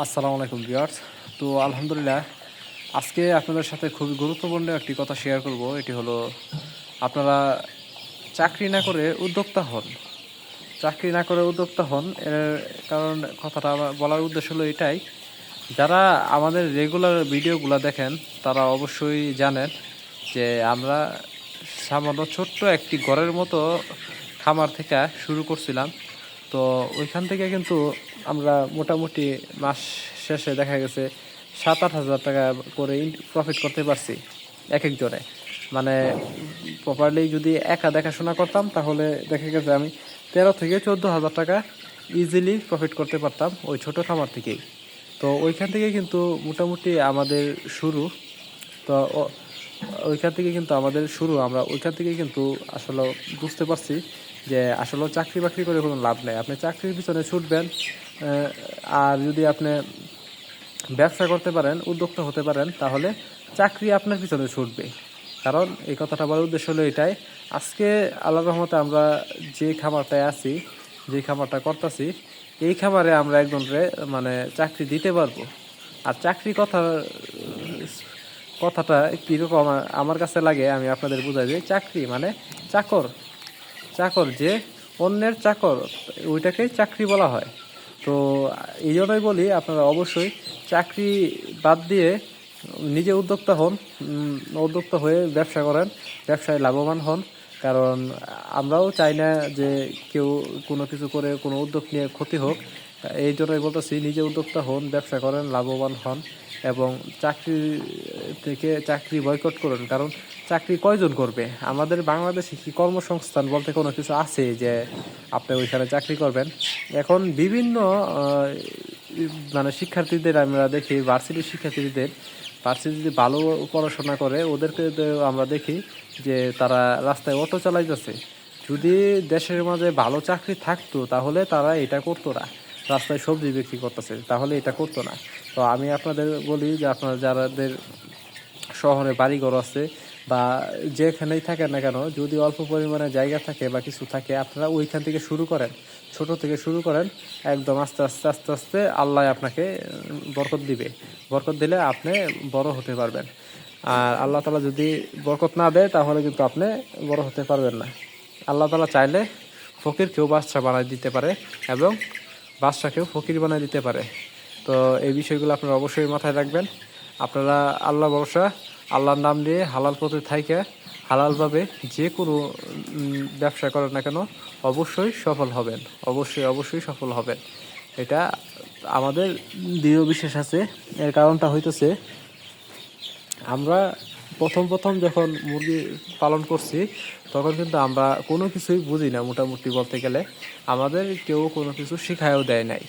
আসসালামু আলাইকুম ভিউয়ার্স। তো আলহামদুলিল্লাহ, আজকে আপনাদের সাথে খুবই গুরুত্বপূর্ণ একটি কথা শেয়ার করব। এটি হলো, আপনারা চাকরি না করে উদ্যোক্তা হন। চাকরি না করে উদ্যোক্তা হন, এর কারণ কথাটা বলার উদ্দেশ্য হলো এটাই, যারা আমাদের রেগুলার ভিডিওগুলো দেখেন, তারা অবশ্যই জানেন যে আমরা সামান্য ছোট্ট একটি ঘরের মতো খামার থেকে শুরু করছিলাম। তো ওইখান থেকে কিন্তু আমরা মোটামুটি মাস শেষে দেখা গেছে সাত, আট হাজার টাকা করে প্রফিট করতে পারছি এক একজনে। মানে প্রপারলি যদি একা দেখাশোনা করতাম তাহলে দেখা গেছে আমি তেরো থেকে চোদ্দ হাজার টাকা ইজিলি প্রফিট করতে পারতাম ওই ছোট খামার থেকেই। তো ওইখান থেকে কিন্তু মোটামুটি আমাদের শুরু। তো ওইখান থেকে কিন্তু আমাদের শুরু। আমরা ওইখান থেকে কিন্তু আসলে বুঝতে পারছি যে আসলে চাকরি বাকরি করে কোনো লাভ নেই। আপনি চাকরির পিছনে ছুটবেন আর যদি আপনি ব্যবসা করতে পারেন, উদ্যোক্তা হতে পারেন, তাহলে চাকরি আপনার পিছনে ছুটবে। কারণ এই কথাটা বলার উদ্দেশ্য হলো এটাই। আজকে আল্লাহ রহমতে আমরা যে খামারটায় আছি, যে খামারটা করতেছি, এই খামারে আমরা একজনরে মানে চাকরি দিতে পারব। আর চাকরি কথা, কথাটা কীরকম আমার- আমার কাছে লাগে, আমি আপনাদের বোঝাই যে চাকরি মানে চাকর। চাকর যে অন্যের চাকর, ওইটাকেই চাকরি বলা হয়। তো এই জন্যই বলি, আপনারা অবশ্যই চাকরি বাদ দিয়ে নিজে উদ্যোক্তা হন উদ্যোক্তা হয়ে ব্যবসা করেন, ব্যবসায় লাভবান হন। কারণ আমরাও চাই না যে কেউ কোনো কিছু করে কোনো উদ্যোগ নিয়ে ক্ষতি হোক। এই জন্যই বলতেছি, নিজে উদ্যোক্তা হন, ব্যবসা করেন, লাভবান হন এবং চাকরি থেকে চাকরি বয়কট করুন। কারণ চাকরি কয়জন করবে? আমাদের বাংলাদেশে কি কর্মসংস্থান বলতে কোনো কিছু আছে যে আপনি ওইখানে চাকরি করবেন? এখন বিভিন্ন মানে শিক্ষার্থীদের আমরা দেখি ভার্সিটির শিক্ষার্থীদের ভার্সিটি যদি ভালো পড়াশোনা করে, ওদেরকে আমরা দেখি যে তারা রাস্তায় অটো চালাইতেছে। যদি দেশের মাঝে ভালো চাকরি থাকতো, তাহলে তারা এটা করতো না। রাস্তায় সবজি বিক্রি করতেছে, তাহলে এটা করতো না। তো আমি আপনাদের বলি যে আপনারা যারাদের শহরে বাড়িঘর আছে বা যেখানেই থাকেন না কেন, যদি অল্প পরিমাণে জায়গা থাকে বা কিছু থাকে, আপনারা ওইখান থেকে শুরু করেন। ছোট থেকে শুরু করেন, একদম আস্তে আস্তে আস্তে আস্তে আল্লাহ আপনাকে বরকত দিবে। বরকত দিলে আপনি বড় হতে পারবেন। আর আল্লাহ তালা যদি বরকত না দেয়, তাহলে কিন্তু আপনি বড় হতে পারবেন না। আল্লাহ তালা চাইলে ফকির কেউ বাদশা বানাই দিতে পারে এবং বাদশাকেও ফকির বানাই দিতে পারে। তো এই বিষয়গুলো আপনারা অবশ্যই মাথায় রাখবেন। আপনারা আল্লাহ ভরসা, আল্লাহর নাম নিয়ে হালাল পথে থাইকে, হালালভাবে যে কোনো ব্যবসা করেন না কেন, অবশ্যই সফল হবেন। অবশ্যই অবশ্যই সফল হবেন। এটা আমাদের দৃঢ় বিশ্বাস আছে। এর কারণটা হইতেছে, আমরা প্রথম প্রথম যখন মুরগি পালন করছি, তখন কিন্তু আমরা কোনো কিছুই বুঝি না মোটামুটি বলতে গেলে। আমাদের কেউ কোনো কিছু শিখায়ও দেয় নাই।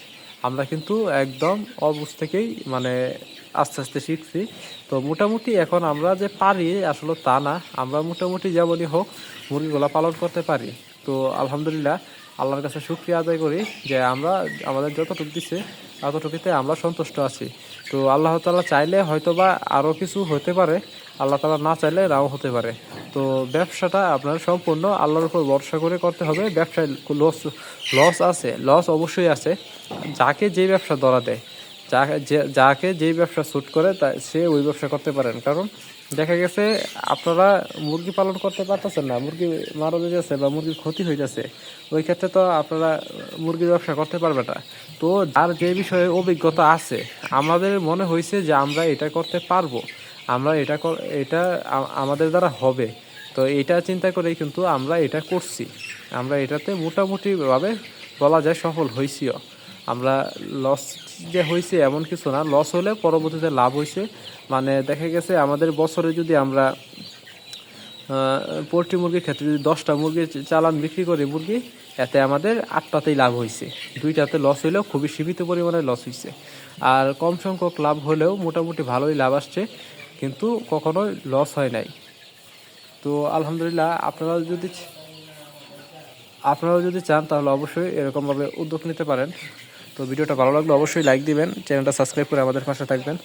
আমরা কিন্তু একদম অবুঝ থেকেই মানে আস্তে আস্তে শিখছি। তো মোটামুটি এখন আমরা যে পারি আসলে তা না। আমরা মোটামুটি যেমনই হোক মুরগিগুলা পালন করতে পারি। তো আলহামদুলিল্লাহ আল্লাহর কাছে শুক্রিয়া আদায় করি যে আমরা আমাদের যতটুকু দিচ্ছে ততটুকুতে আমরা সন্তুষ্ট আছি। তো আল্লাহ তালা চাইলে হয়তো বা আরও কিছু হতে পারে। আল্লাহ তালা না চাইলে নাও হতে পারে। তো ব্যবসাটা আপনার সম্পূর্ণ আল্লাহর উপর ভরসা করে করতে হবে। ব্যবসায় লস লস আছে লস অবশ্যই আছে। যাকে যে ব্যবসা ধরা দেয় যা যে- যাকে যেই ব্যবসা স্যুট করে, তা সে ওই ব্যবসা করতে পারেন কারণ দেখা গেছে, আপনারা মুরগি পালন করতে পারতেছেন না, মুরগি মারা যাচ্ছে বা মুরগির ক্ষতি হয়ে যাচ্ছে ওই ক্ষেত্রে তো আপনারা মুরগির ব্যবসা করতে পারবে না। তো যার যে বিষয়ে অভিজ্ঞতা আছে, আমাদের মনে হয়েছে যে আমরা এটা করতে পারব। আমরা এটা এটা আমাদের দ্বারা হবে। তো এটা চিন্তা করেই কিন্তু আমরা এটা করছি। আমরা এটাতে মোটামুটিভাবে বলা যায় সফল হয়েছিও আমরা লস যে হয়েছে এমন কিছু না লস হলে পরবর্তীতে লাভ হয়েছে মানে দেখা গেছে আমাদের বছরে যদি আমরা পোলট্রি মুরগির ক্ষেত্রে যদি দশটা মুরগির চালান বিক্রি করি মুরগি, এতে আমাদের আটটাতেই লাভ হয়েছে দুইটাতে লস হইলেও খুবই সীমিত পরিমাণে লস হয়েছে আর কম সংখ্যক লাভ হলেও মোটামুটি ভালোই লাভ আসছে। কিন্তু কখনোই লস হয় নাই। তো আলহামদুলিল্লাহ আপনারা যদি আপনারাও যদি চান, তাহলে অবশ্যই এরকমভাবে উদ্যোগ নিতে পারেন। তো ভিডিওটা ভালো লাগলে অবশ্যই লাইক দিবেন, চ্যানেলটা সাবস্ক্রাইব করে আমাদের পাশে থাকবেন।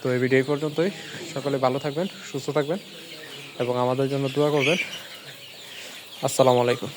তো এই ভিডিও পর্যন্তই। সকলে ভালো থাকবেন, সুস্থ থাকবেন এবং আমাদের জন্য দোয়া করবেন। আসসালামু আলাইকুম।